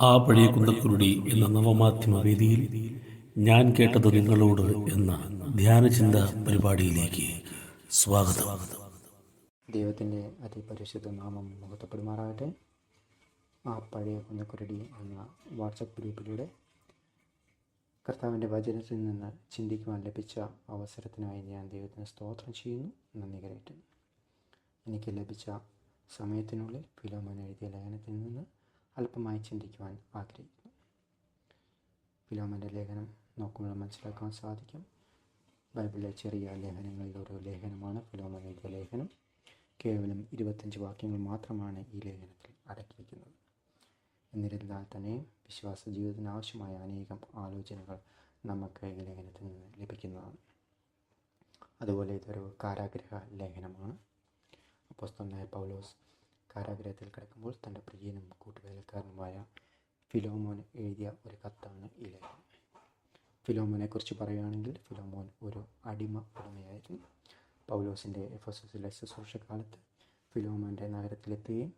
ആ പഴയ കുന്തക്കുരുടി എന്ന നവമാധ്യമ വേദിയിൽ ഞാൻ കേട്ടത് നിങ്ങളോട് എന്ന ധ്യാനചിന്ത പരിപാടിയിലേക്ക് സ്വാഗതം. ദൈവത്തിന്റെ അതിപരിശുദ്ധ നാമം മുഖത്തപ്പെടുമാറാകട്ടെ ആ പഴയ കുന്തക്കുരുടി എന്ന വാട്സപ്പ് ഗ്രൂപ്പിലൂടെ കർത്താവിന്റെ വചനത്തിൽ നിന്ന് ചിന്തിക്കുവാൻ ലഭിച്ച അവസരത്തിനായി ഞാൻ ദൈവത്തിന് സ്തോത്രം ചെയ്യുന്നു. നന്ദി കരയറ്റുന്നു എനിക്ക് ലഭിച്ച സമയത്തിനുള്ളിൽ ഫിലോമോൻ എഴുതിയ ലേഖനത്തിൽ നിന്ന് അല്പമായി ചിന്തിക്കുവാൻ ആഗ്രഹിക്കുന്നു. ഫിലോമന്റെ ലേഖനം നോക്കുമ്പോൾ മനസ്സിലാക്കാൻ സാധിക്കും. ബൈബിളിലെ ചെറിയ ലേഖനങ്ങളിൽ ഒരു ലേഖനമാണ് ഫിലോമൻ എഴുതിയ ലേഖനം. കേവലം ഇരുപത്തഞ്ച് വാക്യങ്ങൾ മാത്രമാണ് ഈ ലേഖനത്തിൽ അടക്കിയിരിക്കുന്നത് എന്നിരുന്നാൽ തന്നെ വിശ്വാസ ജീവിതത്തിന് ആവശ്യമായ അനേകം ആലോചനകൾ നമുക്ക് ഈ ലേഖനത്തിൽ നിന്ന് ലഭിക്കുന്നതാണ്. അതുപോലെ ഇതൊരു കാരാഗ്രഹ ലേഖനമാണ്. അപ്പോസ്തലനായ പൗലോസ് കാരാഗ്രഹത്തിൽ കിടക്കുമ്പോൾ തന്റെ പ്രിയനും കൂട്ടുവേലക്കാരനുമായ ഫിലോമോൻ എഴുതിയ ഒരു കത്താണ് ഈ ലേഖനം. ഫിലോമോനെ കുറിച്ച് പറയുകയാണെങ്കിൽ ഫിലോമോൻ ഒരു അടിമ ഉടമയായിരുന്നു. പൗലോസിന്റെ എഫ് എസ് എസിലെ ശുശ്രൂഷ കാലത്ത് ഫിലോമോന്റെ നഗരത്തിലെത്തുകയും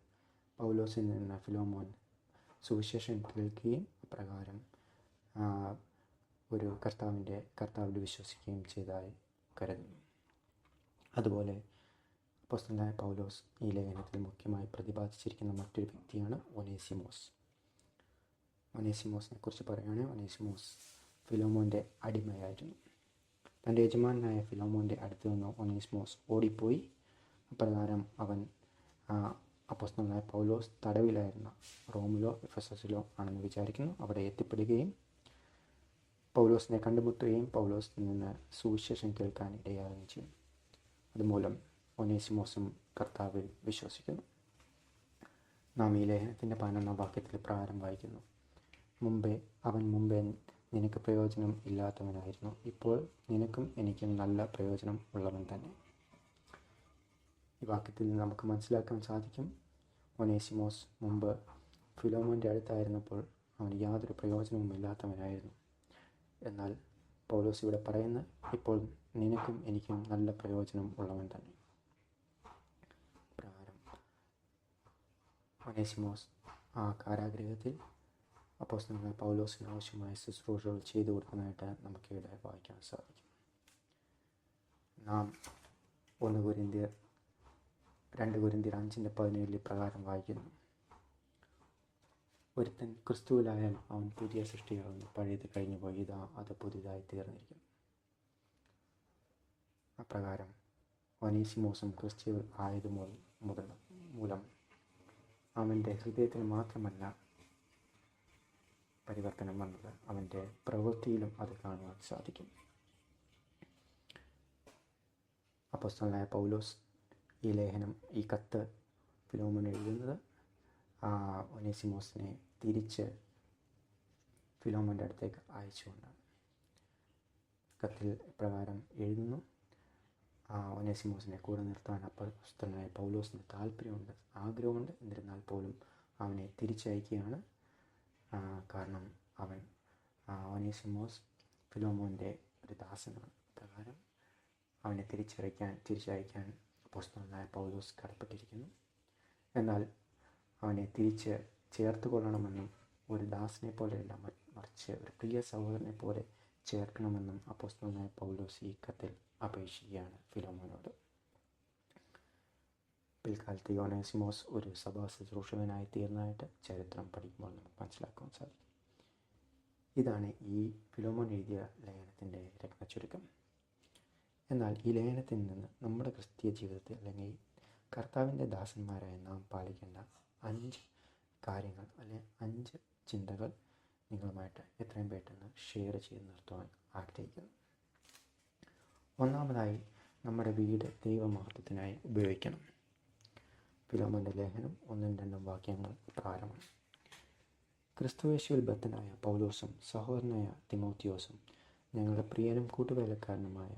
പൗലോസിൽ നിന്ന് ഫിലോമോൻ സുവിശേഷം കേൾക്കുകയും അപ്രകാരം ഒരു കർത്താവിന്റെ കർത്താവിൽ വിശ്വസിക്കുകയും ചെയ്തതായി കരുതുന്നു. അതുപോലെ അപ്പോസ്തലനായ പൗലോസ് ഈ ലേഖനത്തിൽ മുഖ്യമായി പ്രതിപാദിച്ചിരിക്കുന്ന മറ്റൊരു വ്യക്തിയാണ് ഒനേസിമോസ്. ഒനേസിമോസിനെ കുറിച്ച് പറയുകയാണെങ്കിൽ ഒനേസിമോസ് ഫിലോമോന്റെ അടിമയായിരുന്നു. തന്റെ യജമാനായ ഫിലോമോന്റെ അടുത്ത് നിന്ന് ഒനേസിമോസ് ഓടിപ്പോയി. അപ്രകാരം അവൻ അപ്പോസ്തലനായ പൗലോസ് തടവിലായിരുന്ന റോമിലോ എഫസസിലോ ആണെന്ന് വിചാരിക്കുന്നു. അവിടെ എത്തിപ്പെടുകയും പൗലോസിനെ കണ്ടുമുട്ടുകയും പൗലോസിൽ നിന്ന് സുവിശേഷം കേൾക്കാൻ ഇടയാകുകയും ചെയ്യും. അതുമൂലം ഒനേസിമോസും കർത്താവിൽ വിശ്വസിക്കുന്നു. നാം ഈ ലേഖനത്തിന്റെ പതിനൊന്നാം വാക്യത്തിൽ പ്രകാരം വായിക്കുന്നു. മുമ്പേ അവൻ മുമ്പേ നിനക്ക് പ്രയോജനം ഇല്ലാത്തവനായിരുന്നു. ഇപ്പോൾ നിനക്കും എനിക്കും നല്ല പ്രയോജനം ഉള്ളവൻ തന്നെ. ഈ വാക്യത്തിൽ നിന്ന് നമുക്ക് മനസ്സിലാക്കാൻ സാധിക്കും. ഒനേസിമോസ് മുമ്പ് ഫിലോമോന്റെ അടുത്തായിരുന്നപ്പോൾ അവന് യാതൊരു പ്രയോജനവും ഇല്ലാത്തവനായിരുന്നു. എന്നാൽ പൗലോസ് ഇവിടെ പറയുന്ന ഇപ്പോൾ നിനക്കും എനിക്കും നല്ല പ്രയോജനം ഉള്ളവൻ തന്നെ. പ്രകാരം ഒനേസിമോസ് ആ കാരാഗ്രഹത്തിൽ അപ്പോസ്തലനായ പൗലോസിന് ആവശ്യമായ ശുശ്രൂഷകൾ ചെയ്തു കൊടുക്കുന്നതായിട്ട് നമുക്കിവിടെ വായിക്കാൻ സാധിക്കും. നാം ഒന്ന് രണ്ട് കുരിന്തിർ അഞ്ചിന്റെ പതിനേഴിൽ പ്രകാരം വായിക്കുന്നു. ഒരുത്തൻ ക്രിസ്തുവിലായാൽ അവൻ പുതിയ സൃഷ്ടിയാകുന്നു. പഴയത് കഴിഞ്ഞു പോയി. ഇതാ അത് പുതിയതായി തീർന്നിരിക്കുന്നു. അപ്രകാരം വനീസിമോസും ക്രിസ്തു ആയത് മുതൽ മുതൽ മൂലം അവന്റെ ഹൃദയത്തിൽ മാത്രമല്ല പരിവർത്തനം വന്നത്. അവന്റെ പ്രവൃത്തിയിലും അത് കാണുവാൻ സാധിക്കും. അപ്പോസ്തലനായ പൗലോസ് ഈ ലേഖനം ഈ കത്ത് ഫിലോമൻ എഴുതുന്നത്. ആ ഒനേസിമോസിനെ തിരിച്ച് ഫിലോമന്റെ അടുത്തേക്ക് അയച്ചുകൊണ്ടാണ്. കത്തിൽ പ്രകാരം എഴുതുന്നു. ആ ഒനേസിമോസിനെ കൂടെ നിർത്താൻ അപ്പോസ്തലനായ പൗലോസിന് താല്പര്യമുണ്ട് ആഗ്രഹമുണ്ട്. എന്നിരുന്നാൽ പോലും അവനെ തിരിച്ചയക്കുകയാണ്. കാരണം അവൻ ഒനേസിമോസ് ഫിലോമോന്റെ ഒരു ദാസനാണ്. പ്രകാരം അവനെ തിരിച്ചയക്കാൻ തിരിച്ചയക്കാൻ അപ്പോസ്തലനായ പൗലോസ് കടപ്പെട്ടിരിക്കുന്നു. എന്നാൽ അവനെ തിരിച്ച് ചേർത്ത് കൊള്ളണമെന്നും ഒരു ദാസിനെ പോലെയല്ല മറിച്ച് ഒരു പ്രിയ സഹോദരനെ പോലെ ചേർക്കണമെന്നും അപ്പോസ്തലനായ പൗലോസ് ഈ കത്തിൽ അപേക്ഷിക്കുകയാണ് ഫിലോമോനോട്. പിൽക്കാലത്ത് യോനേസിമോസ് ഒരു സഭാ ശുശ്രൂഷകനായി തീർന്നതായിട്ട് ചരിത്രം പഠിക്കുമ്പോൾ നമുക്ക് മനസ്സിലാക്കാൻ സാധിക്കും. ഇതാണ് ഈ ഫിലോമോൻ എഴുതിയ ലേഖനത്തിന്റെ രത്നച്ചുരുക്കം. എന്നാൽ ഈ ലേഖനത്തിൽ നിന്ന് നമ്മുടെ ക്രിസ്തീയ ജീവിതത്തിൽ അല്ലെങ്കിൽ കർത്താവിന്റെ ദാസന്മാരായ നാം പാലിക്കേണ്ട അഞ്ച് കാര്യങ്ങൾ അല്ലെങ്കിൽ അഞ്ച് ചിന്തകൾ നിങ്ങളുമായിട്ട് എത്രയും പെട്ടെന്ന് ഷെയർ ചെയ്ത് നിർത്തുവാൻ ആഗ്രഹിക്കുന്നു. ഒന്നാമതായി നമ്മുടെ വീട് ദൈവമഹത്വത്തിനായി ഉപയോഗിക്കണം. ഫിലോമന്റെ ലേഖനം ഒന്നും രണ്ടും വാക്യങ്ങൾ പ്രകാരമാണ്. ക്രിസ്തുവേശുവിൽ ബദ്ധനായ പൗലോസും സഹോദരനായ തിമോത്തിയോസും ഞങ്ങളുടെ പ്രിയനും കൂട്ടുവേലക്കാരനുമായ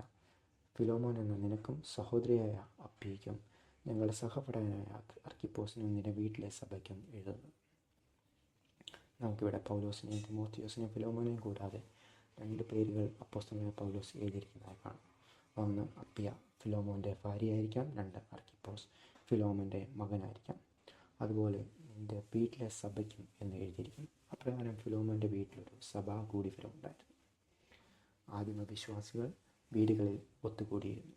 ഫിലോമോൻ എന്ന നിനക്കും സഹോദരിയായ അപ്പിയയ്ക്കും ഞങ്ങളുടെ സഹപഠനായ അർക്കിപ്പോസിനും നിന്റെ വീട്ടിലെ സഭയ്ക്കും എഴുതുന്നു. നമുക്കിവിടെ പൗലോസിനെയും തിമോത്തിയോസിനെയും ഫിലോമോനെയും കൂടാതെ രണ്ട് പേരുകൾ അപ്പോസ്തലനായ പൗലോസ് എഴുതിയിരിക്കുന്നതായി കാണാം. ഒന്ന് അപ്പിയ ഫിലോമോന്റെ ഭാര്യയായിരിക്കാം. രണ്ട് അർക്കിപ്പോസ് ഫിലോമോന്റെ മകനായിരിക്കാം. അതുപോലെ നിന്റെ വീട്ടിലെ സഭയ്ക്കും എന്ന് എഴുതിയിരിക്കും അപ്രകാരം ഫിലോമോന്റെ വീട്ടിലൊരു സഭാ കൂടിവരം ഉണ്ടായിരുന്നു. ആദിമ വിശ്വാസികൾ വീടുകളിൽ ഒത്തുകൂടിയിരുന്നു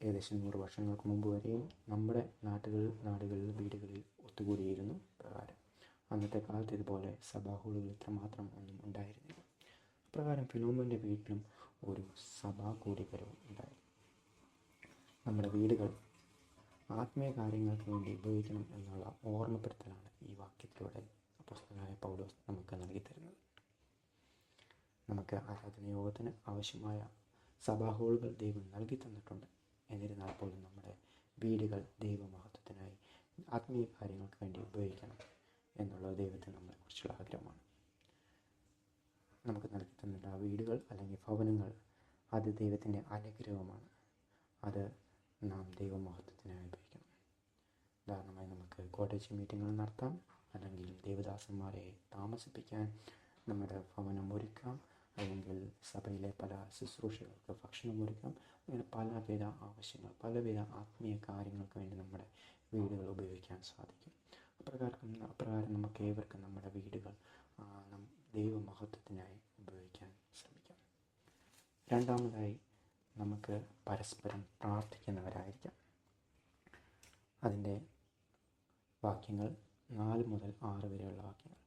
ഏകദേശം നൂറ് വർഷങ്ങൾക്ക് മുമ്പ് വരെയും നമ്മുടെ നാടുകളിൽ നാടുകളിൽ വീടുകളിൽ ഒത്തുകൂടിയിരുന്നു പ്രകാരം. അന്നത്തെ കാലത്ത് ഇതുപോലെ സഭാ ഹാളുകൾ ഇത്രമാത്രം ഒന്നും ഉണ്ടായിരുന്നില്ല. അപ്രകാരം ഫിലോമിന്റെ വീട്ടിലും ഒരു സഭാ കൂടിവരവും ഉണ്ടായി. നമ്മുടെ വീടുകൾ ആത്മീയ കാര്യങ്ങൾക്ക് വേണ്ടി ഉപയോഗിക്കണം എന്നുള്ള ഓർമ്മപ്പെടുത്തലാണ് ഈ വാക്യത്തിലൂടെ അപ്പോസ്തലനായ പൗലോസ് നമുക്ക് നൽകി തരുന്നത് നമുക്ക് ആരാധന യോഗത്തിന് ആവശ്യമായ സഭാ ഹാളുകൾ ദൈവം നൽകി തന്നിട്ടുണ്ട്. എന്നിരുന്നാൽ പോലും നമ്മുടെ വീടുകൾ ദൈവമഹത്വത്തിനായി ആത്മീയ കാര്യങ്ങൾക്ക് വേണ്ടി ഉപയോഗിക്കണം എന്നുള്ളത് ദൈവത്തിന് നമ്മളെക്കുറിച്ചുള്ള ആഗ്രഹമാണ്. നമുക്ക് നൽകി തന്നിട്ട് ആ വീടുകൾ അല്ലെങ്കിൽ ഭവനങ്ങൾ അത് ദൈവത്തിന്റെ അനുഗ്രഹമാണ്. അത് നാം ദൈവമഹത്വത്തിനായി ഉപയോഗിക്കണം. ഉദാഹരണമായി നമുക്ക് കോട്ടേജ് മീറ്റിങ്ങുകൾ നടത്താം. അല്ലെങ്കിൽ ദേവദാസന്മാരെ താമസിപ്പിക്കാൻ നമ്മുടെ ഭവനം ഒരുക്കാം. അല്ലെങ്കിൽ സഭയിലെ പല ശുശ്രൂഷകൾക്ക് ഭക്ഷണം ഒരുക്കാം അങ്ങനെ പലവിധ ആവശ്യങ്ങൾ പലവിധ ആത്മീയ കാര്യങ്ങൾക്ക് വേണ്ടി നമ്മുടെ വീടുകൾ ഉപയോഗിക്കാൻ സാധിക്കും. അപ്രകാരം അപ്രകാരം നമുക്ക് ഏവർക്കും നമ്മുടെ വീടുകൾ ദൈവമഹത്വത്തിനായി ഉപയോഗിക്കാൻ ശ്രമിക്കാം. രണ്ടാമതായി നമുക്ക് പരസ്പരം പ്രാർത്ഥിക്കുന്നവരായിരിക്കാം. അതിന്റെ വാക്യങ്ങൾ നാല് മുതൽ ആറ് വരെയുള്ള വാക്യങ്ങൾ.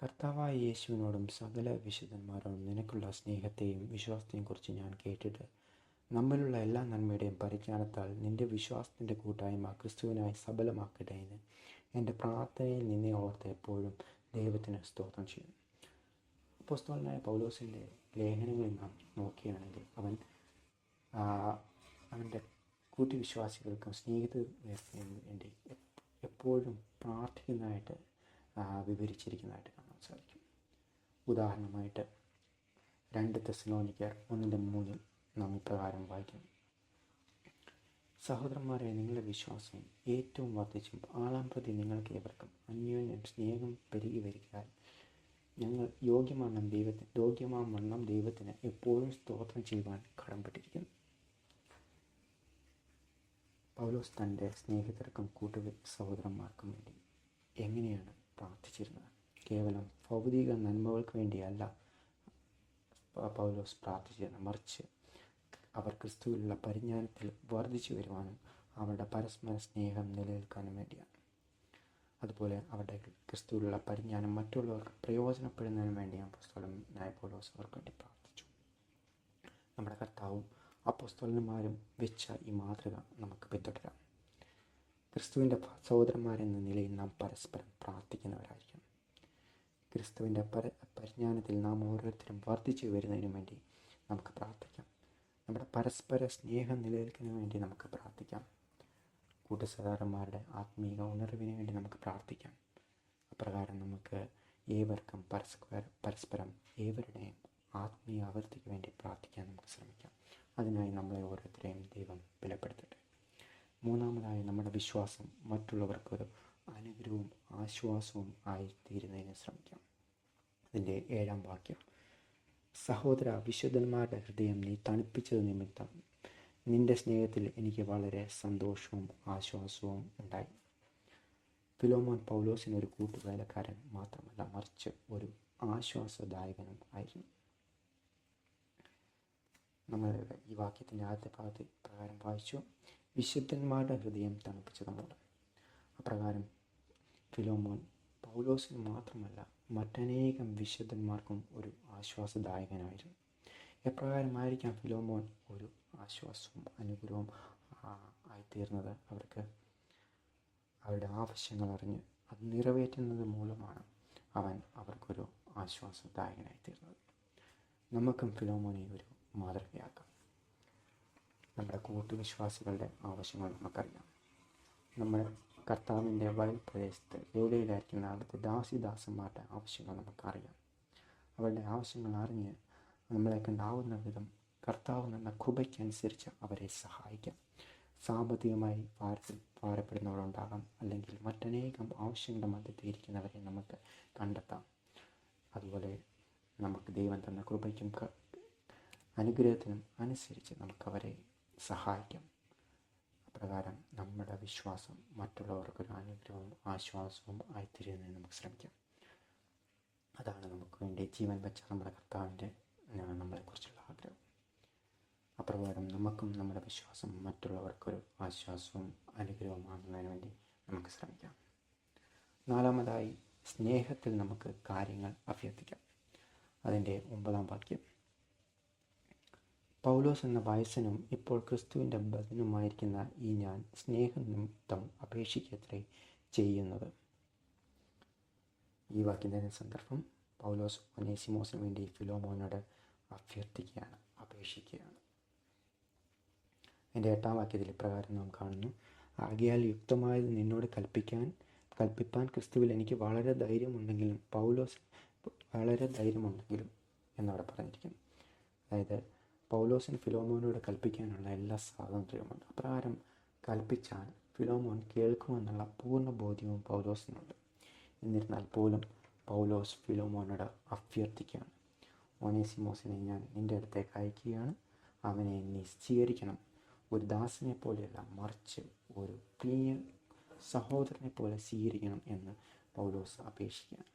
കർത്താവായ യേശുവിനോടും സകല വിശുദ്ധന്മാരോടും നിനക്കുള്ള സ്നേഹത്തെയും വിശ്വാസത്തെയും കുറിച്ച് ഞാൻ കേട്ടിട്ട് നമ്മിലുള്ള എല്ലാ നന്മയുടെയും പരിജ്ഞാനത്താൽ നിന്റെ വിശ്വാസത്തിന്റെ കൂട്ടായ്മ ക്രിസ്തുവിനായി സബലമാക്കട്ടെ എന്ന് എന്റെ പ്രാർത്ഥനയിൽ നിന്നെ ഓർത്ത് എപ്പോഴും ദൈവത്തിന് സ്തോത്രം ചെയ്യും പുസ്തകനായ പൗലോസിന്റെ ലേഖനങ്ങളിൽ നാം നോക്കുകയാണെങ്കിൽ അവൻ അവന്റെ സ്നേഹിത സ്നേഹിതർക്കും വേണ്ടി എപ്പോഴും പ്രാർത്ഥിക്കുന്നതായിട്ട് വിവരിച്ചിരിക്കുന്നതായിട്ട് കാണാൻ സാധിക്കും ഉദാഹരണമായിട്ട് രണ്ട് തെസ്ലോനിക്കർ ഒന്നിന്റെ മൂന്നിൽ നാം ഇപ്രകാരം വായിക്കുന്നു. സഹോദരന്മാരെ നിങ്ങളുടെ വിശ്വാസം ഏറ്റവും വർദ്ധിച്ചും ആളാം പ്രതി നിങ്ങൾക്ക് ഏവർക്കും അന്യോന്യം സ്നേഹം പെരുകി വരികയാൽ ഞങ്ങൾ യോഗ്യമാണ്ണം ദൈവത്തിന് യോഗ്യമാം വണ്ണം ദൈവത്തിന് എപ്പോഴും സ്തോത്രം ചെയ്യുവാൻ കടംപെട്ടിരിക്കുന്നു പൗലോസ് തന്റെ സ്നേഹിതർക്കും കൂട്ടു സഹോദരന്മാർക്കും വേണ്ടി എങ്ങനെയാണ് പ്രാർത്ഥിച്ചിരുന്നത്? കേവലം ഭൗതിക നന്മകൾക്ക് വേണ്ടിയല്ല. പൗലോസ് പ്രാർത്ഥിച്ചത് മറിച്ച് അവർ ക്രിസ്തുവിലുള്ള പരിജ്ഞാനത്തിൽ വർദ്ധിച്ചു വരുവാനും അവരുടെ പരസ്പര സ്നേഹം നിലനിൽക്കാനും വേണ്ടിയാണ്. അതുപോലെ അവരുടെ ക്രിസ്തുവിലുള്ള പരിജ്ഞാനം മറ്റുള്ളവർക്ക് പ്രയോജനപ്പെടുന്നതിന് വേണ്ടിയാണ് പുസ്തകം നായ പൗലോസ് അവർക്ക് വേണ്ടി പ്രാർത്ഥിച്ചു. നമ്മുടെ കർത്താവും അപ്പോസ്തലന്മാരും വെച്ച ഈ മാതൃക നമുക്ക് പിന്തുടരാം. ക്രിസ്തുവിന്റെ സഹോദരന്മാരെന്ന നിലയിൽ നാം പരസ്പരം പ്രാർത്ഥിക്കുന്നവരായിരിക്കണം. ക്രിസ്തുവിന്റെ പര പരിജ്ഞാനത്തിൽ നാം ഓരോരുത്തരും വർദ്ധിച്ചു വരുന്നതിന് വേണ്ടി നമുക്ക് പ്രാർത്ഥിക്കാം. നമ്മുടെ പരസ്പര സ്നേഹം നിലനിൽക്കുന്നതിന് വേണ്ടി നമുക്ക് പ്രാർത്ഥിക്കാം. കൂട്ടുസഹോദരന്മാരുടെ ആത്മീക ഉണർവിന് വേണ്ടി നമുക്ക് പ്രാർത്ഥിക്കാം. അപ്രകാരം നമുക്ക് ഏവർക്കും പരസ്പര പരസ്പരം ഏവരുടെയും ആത്മീയ ആവൃത്തിക്ക് വേണ്ടി പ്രാർത്ഥിക്കാൻ നമുക്ക് ശ്രമിക്കാം. അതിനായി നമ്മളെ ഓരോരുത്തരെയും ദൈവം ബലപ്പെടുത്തട്ടെ. മൂന്നാമതായി നമ്മുടെ വിശ്വാസം മറ്റുള്ളവർക്കൊരു അനുഗ്രഹവും ആശ്വാസവും ആയി ആയിത്തീരുന്നതിന് ശ്രമിക്കാം. അതിന്റെ ഏഴാം വാക്യം. സഹോദര വിശുദ്ധന്മാരുടെ ഹൃദയം നീ തണുപ്പിച്ചത് നിമിത്തം നിന്റെ സ്നേഹത്തിൽ എനിക്ക് വളരെ സന്തോഷവും ആശ്വാസവും ഉണ്ടായി. ഫിലോമോൻ പൗലോസിന് ഒരു കൂട്ടുവേലക്കാരൻ മാത്രമല്ല മറിച്ച് ഒരു ആശ്വാസദായകനും ആയിരുന്നു. നമ്മൾ ഈ വാക്യത്തിന്റെ ആദ്യത്തെ ഭാഗത്ത് പ്രകാരം വായിച്ചു. വിശുദ്ധന്മാരുടെ ഹൃദയം തണുപ്പിച്ചതുമുണ്ട് അപ്രകാരം ഫിലോമോൻ പൗലോസിന് മാത്രമല്ല മറ്റനേകം വിശുദ്ധന്മാർക്കും ഒരു ആശ്വാസദായകനായിരുന്നു. എപ്രകാരമായിരിക്കാം ഫിലോമോൻ ഒരു ആശ്വാസവും അനുഗ്രഹവും ആയിത്തീർന്നത്? അവർക്ക് അവരുടെ ആവശ്യങ്ങൾ അറിഞ്ഞ് അത് നിറവേറ്റുന്നത് മൂലമാണ് അവൻ അവർക്കൊരു ആശ്വാസദായകനായി തീർന്നത് നമുക്കും ഫിലോമോനെ ഒരു മാതൃകയാക്കാം. നമ്മുടെ കൂട്ടുവിശ്വാസികളുടെ ആവശ്യങ്ങൾ നമുക്കറിയാം. നമ്മൾ കർത്താവിന്റെ വയൽ പ്രദേശത്ത് ജോലിയിലായിരിക്കുന്ന അവിടുത്തെ ദാസിദാസന്മാരുടെ ആവശ്യങ്ങൾ നമുക്കറിയാം. അവരുടെ ആവശ്യങ്ങൾ അറിഞ്ഞ് നമ്മളെ കണ്ടാവുന്ന വിധം കർത്താവ് എന്ന കൃപയ്ക്കനുസരിച്ച് അവരെ സഹായിക്കാം. സാമ്പത്തികമായി ഭാരത്തിൽ ഭാരപ്പെടുന്നവരുണ്ടാകാം. അല്ലെങ്കിൽ മറ്റനേകം ആവശ്യങ്ങളുടെ മധ്യത്തിൽ ഇരിക്കുന്നവരെ നമുക്ക് കണ്ടെത്താം. അതുപോലെ നമുക്ക് ദൈവം തന്ന കൃപയ്ക്കും അനുഗ്രഹത്തിനും അനുസരിച്ച് നമുക്കവരെ സഹായിക്കാം. അപ്രകാരം നമ്മുടെ വിശ്വാസം മറ്റുള്ളവർക്കൊരു അനുഗ്രഹവും ആശ്വാസവും ആയിത്തീരുന്നതിന് നമുക്ക് ശ്രമിക്കാം. അതാണ് നമുക്ക് വേണ്ടി ജീവൻ വെച്ച നമ്മുടെ കർത്താവിന്റെ നമ്മളെക്കുറിച്ചുള്ള ആഗ്രഹം. അപ്രകാരം നമുക്കും നമ്മുടെ വിശ്വാസം മറ്റുള്ളവർക്കൊരു ആശ്വാസവും അനുഗ്രഹവുമാകുന്നതിന് വേണ്ടി നമുക്ക് ശ്രമിക്കാം. നാലാമതായി സ്നേഹത്തിൽ നമുക്ക് കാര്യങ്ങൾ അഭ്യർത്ഥിക്കാം. അതിന്റെ ഒമ്പതാം വാക്യം. പൗലോസ് എന്ന വയസ്സനും ഇപ്പോൾ ക്രിസ്തുവിന്റെ ബദനുമായിരിക്കുന്ന ഈ ഞാൻ സ്നേഹനിമിത്തം അപേക്ഷിക്കത്രേ ചെയ്യുന്നത്. ഈ വാക്കിന്റെ സന്ദർഭം പൗലോസ് ഒനേസിമോസിന് വേണ്ടി ഫിലോമോനോട് അഭ്യർത്ഥിക്കുകയാണ് അപേക്ഷിക്കുകയാണ്. എന്റെ എട്ടാം വാക്യത്തിൽ ഇപ്രകാരം നാം കാണുന്നു. ആകയാൽ യുക്തമായത് നിന്നോട് കൽപ്പിക്കാൻ കൽപ്പിപ്പാൻ ക്രിസ്തുവിൽ എനിക്ക് വളരെ ധൈര്യമുണ്ടെങ്കിലും പൗലോസ് വളരെ ധൈര്യമുണ്ടെങ്കിലും എന്നവിടെ പറഞ്ഞിരിക്കുന്നു. അതായത് പൗലോസിന് ഫിലോമോനോട് കൽപ്പിക്കാനുള്ള എല്ലാ സ്വാതന്ത്ര്യവുമുണ്ട് അപ്രകാരം കൽപ്പിച്ചാൽ ഫിലോമോൻ കേൾക്കുമെന്നുള്ള പൂർണ ബോധ്യവും പൗലോസിനുണ്ട്. എന്നിരുന്നാൽ പോലും പൗലോസ് ഫിലോമോനോട് അഭ്യർത്ഥിക്കുകയാണ്. ഒനേസിമോസിനെ ഞാൻ നിന്റെ അടുത്തേക്ക് അയക്കുകയാണ്. അവനെ നീ സ്വീകരിക്കണം ഒരു ദാസിനെ പോലെയല്ല മറിച്ച് ഒരു പ്രിയ സഹോദരനെ പോലെ സ്വീകരിക്കണം എന്ന് പൗലോസ് അപേക്ഷിക്കുകയാണ്.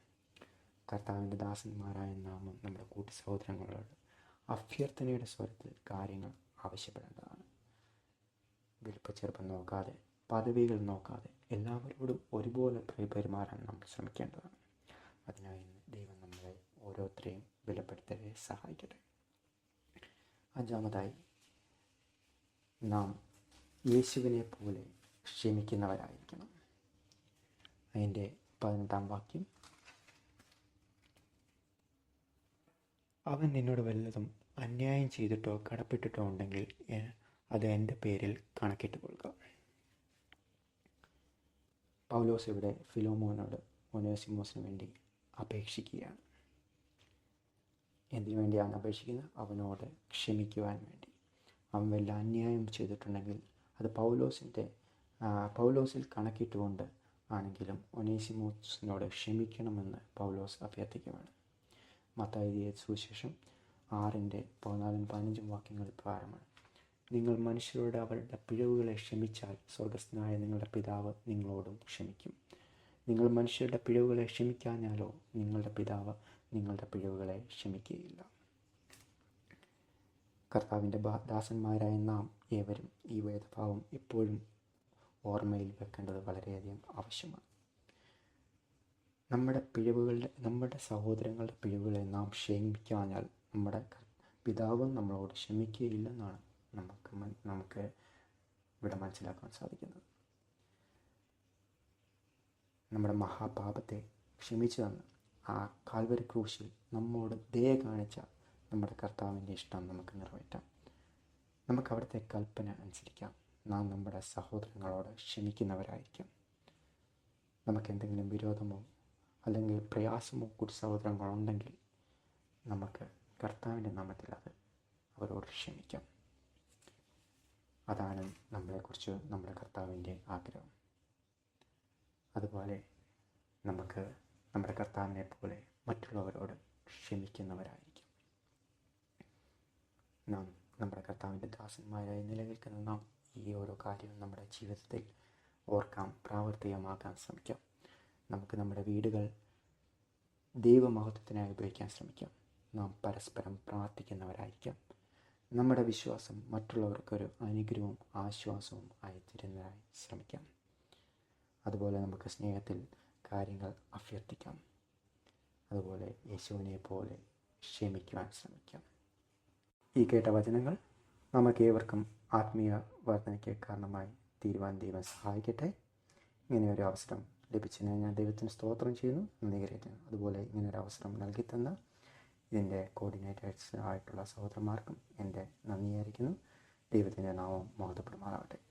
കർത്താവിന്റെ ദാസന്മാരായ നാമം നമ്മുടെ കൂട്ടി സഹോദരങ്ങളോട് അഭ്യർത്ഥനയുടെ സ്വരത്തിൽ കാര്യങ്ങൾ ആവശ്യപ്പെടേണ്ടതാണ്. വലിപ്പച്ചെറുപ്പം നോക്കാതെ പദവികൾ നോക്കാതെ എല്ലാവരോടും ഒരുപോലെ പെരുമാറാൻ നമ്മൾ ശ്രമിക്കേണ്ടതാണ്. അതിനായി ദൈവം നമ്മളെ ഓരോരുത്തരെയും വിലപ്പെടുത്തവരെ സഹായിക്കട്ടെ. അഞ്ചാമതായി നാം യേശുവിനെ പോലെ ക്ഷമിക്കുന്നവരായിരിക്കണം. അതിന്റെ പതിനെട്ടാം വാക്യം അവൻ നിന്നോട് വല്ലതും അന്യായം ചെയ്തിട്ടോ കടപ്പെട്ടിട്ടോ ഉണ്ടെങ്കിൽ അത് എന്റെ പേരിൽ കണക്കിട്ട് കൊടുക്കുക പൗലോസ് ഇവിടെ ഫിലോമോനോട് ഒനേസിമോസിന് വേണ്ടി അപേക്ഷിക്കുകയാണ്. എന്തിനു വേണ്ടിയാണ് അപേക്ഷിക്കുന്നത്? അവനോട് ക്ഷമിക്കുവാൻ വേണ്ടി. അവൻ വല്ല അന്യായം ചെയ്തിട്ടുണ്ടെങ്കിൽ അത് പൗലോസിന്റെ പൗലോസിൽ കണക്കിട്ടുകൊണ്ട് ആണെങ്കിലും ഒനേസിമോസിനോട് ക്ഷമിക്കണമെന്ന് പൗലോസ് അഭ്യർത്ഥിക്കുകയാണ് മത്തായി സുവിശേഷം ആറിന്റെ പതിനാലും പതിനഞ്ചും വാക്യങ്ങൾ പ്രകാരമാണ്. നിങ്ങൾ മനുഷ്യരോട് അവരുടെ പിഴവുകളെ ക്ഷമിച്ചാൽ സ്വർഗസ്ഥനായ നിങ്ങളുടെ പിതാവ് നിങ്ങളോടും ക്ഷമിക്കും. നിങ്ങൾ മനുഷ്യരുടെ പിഴവുകളെ ക്ഷമിക്കാഞ്ഞാലോ നിങ്ങളുടെ പിതാവ് നിങ്ങളുടെ പിഴവുകളെ ക്ഷമിക്കുകയില്ല. കർത്താവിന്റെ ദാസന്മാരായ നാം ഏവരും ഈ വേദഭാവം എപ്പോഴും ഓർമ്മയിൽ വെക്കേണ്ടത് വളരെയധികം ആവശ്യമാണ്. നമ്മുടെ പിഴവുകളുടെ നമ്മുടെ സഹോദരങ്ങളുടെ പിഴവുകളെ നാം ക്ഷമിക്കാഞ്ഞാൽ നമ്മുടെ പിതാവും നമ്മളോട് ക്ഷമിക്കുകയില്ലെന്നാണ് നമുക്ക് നമുക്ക് ഇവിടെ മനസ്സിലാക്കാൻ സാധിക്കുന്നത്. നമ്മുടെ മഹാപാപത്തെ ക്ഷമിച്ചു തന്ന് ആ കാൽവരി ക്രൂശിൽ നമ്മോട് ദയ കാണിച്ച നമ്മുടെ കർത്താവിന്റെ ഇഷ്ടം നമുക്ക് നിറവേറ്റാം. നമുക്ക് അവിടുത്തെ കൽപ്പന അനുസരിക്കാം. നാം നമ്മുടെ സഹോദരങ്ങളോട് ക്ഷമിക്കുന്നവരായിരിക്കാം. നമുക്ക് എന്തെങ്കിലും വിരോധമോ അല്ലെങ്കിൽ പ്രയാസമോ കുടി ഉണ്ടെങ്കിൽ നമുക്ക് കർത്താവിന്റെ നാമത്തിൽ അത് അവരോട് ക്ഷമിക്കാം. അതാണ് നമ്മളെക്കുറിച്ച് നമ്മുടെ കർത്താവിന്റെ ആഗ്രഹം. അതുപോലെ നമുക്ക് നമ്മുടെ കർത്താവിനെ പോലെ മറ്റുള്ളവരോട് ക്ഷമിക്കുന്നവരായിരിക്കും. നാം നമ്മുടെ കർത്താവിന്റെ ദാസന്മാരായി നിലനിൽക്കുന്ന നാം ഈ ഓരോ കാര്യവും നമ്മുടെ ജീവിതത്തിൽ ഓർക്കാം പ്രാവർത്തികമാക്കാൻ ശ്രമിക്കാം. നമുക്ക് നമ്മുടെ വീടുകൾ ദൈവമഹത്വത്തിനായി ഉപയോഗിക്കാൻ ശ്രമിക്കാം. നാം പരസ്പരം പ്രാർത്ഥിക്കുന്നവരായിരിക്കാം. നമ്മുടെ വിശ്വാസം മറ്റുള്ളവർക്കൊരു അനുഗ്രഹവും ആശ്വാസവും ആയിത്തീരുന്നതായി ശ്രമിക്കാം. അതുപോലെ നമുക്ക് സ്നേഹത്തിൽ കാര്യങ്ങൾ അഭ്യർത്ഥിക്കാം. അതുപോലെ യേശുവിനെ പോലെ ക്ഷമിക്കുവാൻ ശ്രമിക്കാം. ഈ കേട്ട വചനങ്ങൾ നമുക്ക് ഏവർക്കും ആത്മീയ വർധനയ്ക്ക് കാരണമായി തീരുവാൻ ദൈവം സഹായിക്കട്ടെ. ഇങ്ങനെ ഒരു അവസരം ലഭിച്ചതിന് ഞാൻ ദൈവത്തിന് സ്തോത്രം ചെയ്യുന്നു നന്ദി അതുപോലെ ഇങ്ങനൊരു അവസരം നൽകി തന്ന ഇതിന്റെ കോർഡിനേറ്റേഴ്സ് ആയിട്ടുള്ള സഹോദരന്മാർക്കും എന്റെ നന്ദിയായിരിക്കുന്നു ദൈവത്തിന്റെ നാമം മഹത്വപ്പെടുമാറാവട്ടെ.